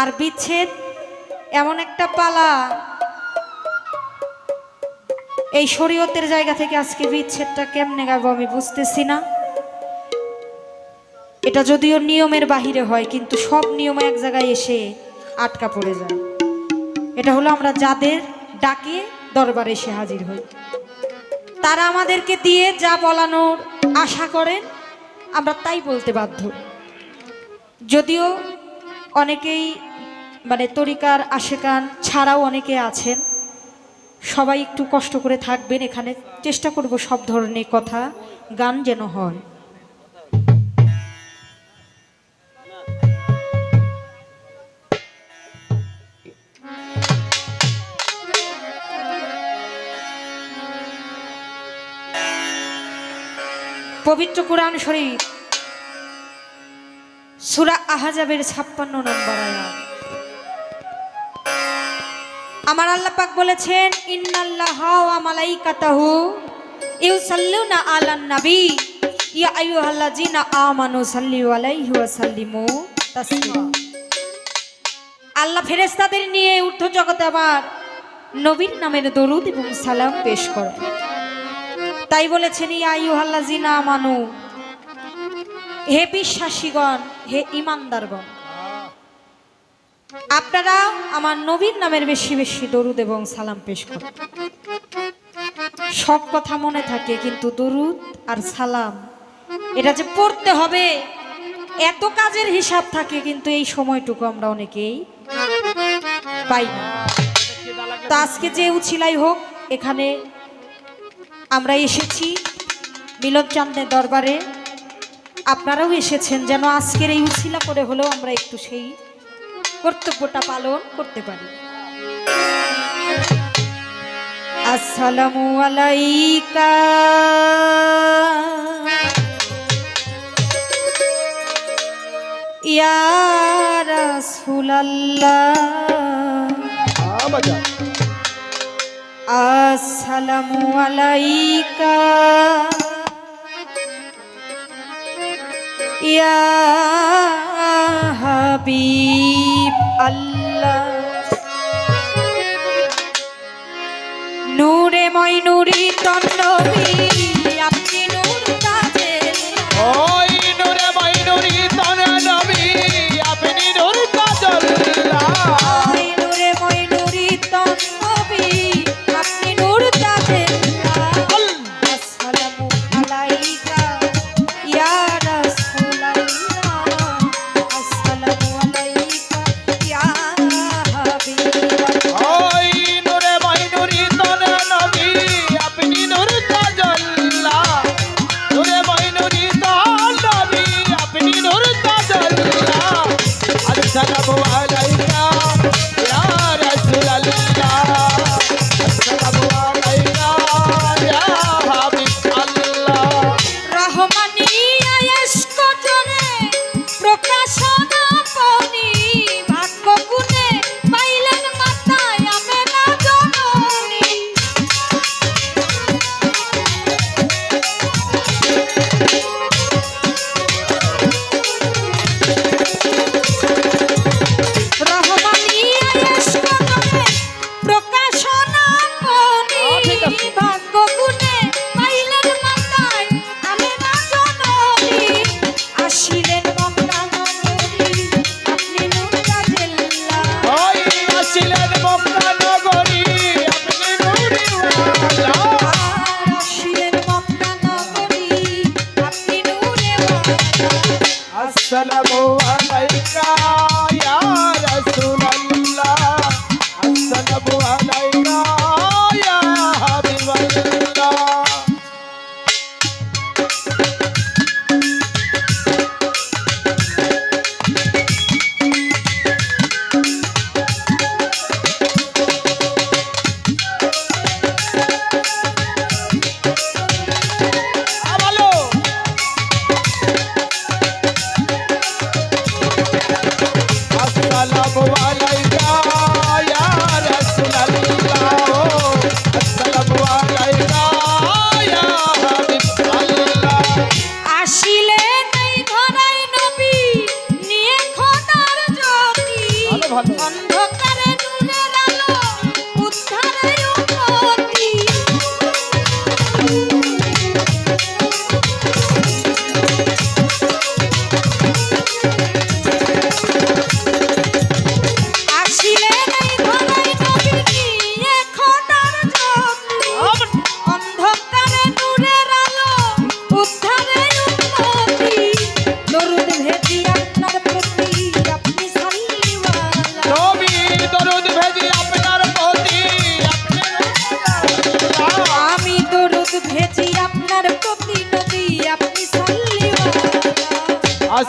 আর বিচ্ছেদ এমন একটা পালা এই শরীয়তের জায়গা থেকে আজকে বিচ্ছেদটা কেমনে গাবো আমি বুঝতেছি না। এটা যদিও নিয়মের বাহিরে হয়, কিন্তু সব নিয়ম এক জায়গায় এসে আটকা পড়ে যায়। এটা হলো আমরা যাদের ডাকে দরবারে এসে হাজির হই। তারা আমাদেরকে দিয়ে যা বলানোর আশা করেন, আমরা তাই বলতে বাধ্য। যদিও অনেকেই মানে তরিকার আশেকান ছাড়াও অনেকে আছেন, সবাই একটু কষ্ট করে থাকবেন, এখানে চেষ্টা করব সব ধরনের কথা, গান যেন হয়। পবিত্র কোরআন শরীফ। সুরা আহাজাবের ছাপ্পান্ন নম্বর আমার আল্লাহ পাক বলেছেন, ইন্নাল্লাহ ওয়া মালাইকাতাহু ইউসাল্লুনা আলান নবী। ইয়া আইয়ুহাল্লাযিনা আমানু সাল্লিউ আলাইহি ওয়া সাল্লিমু তাসলিমা। আল্লাহ ফেরেশতাদের নিয়ে ঊর্ধ্ব জগতে আবার নবীর নামের দরুদ এবং সালাম পেশ করেন। তাই বলেছেন, ইয়া আইয়ুহাল্লাযিনা আমানু, হে বিশ্বাসীগণ হে ইমানদারগণ। আপনারা আমার নবীর নামের বেশি বেশি দরুদ এবং সালাম পেশ করুন। সব কথা মনে থাকে, কিন্তু দরুদ আর সালাম, এটা যে পড়তে হবে, এত কাজের হিসাব থাকে, কিন্তু এই সময়টুকু আমরা অনেকেই পাই না। তো আজকে যে উছিলাই হোক, এখানে আমরা এসেছি মিলন চান্দের দরবারে। আপনারাও এসেছেন যেন আজকের এই উছিলা করে হলেও আমরা একটু সেই কর্তব্যটা পালন করতে পারি। আসসালামু আলাইকা। ইয়া রাসূলুল্লাহ। আসসালামু আলাইকা। ইয়া হাবিব আল্লাহ। নূরে মই নুরি তন্নবী।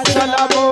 আসসালামু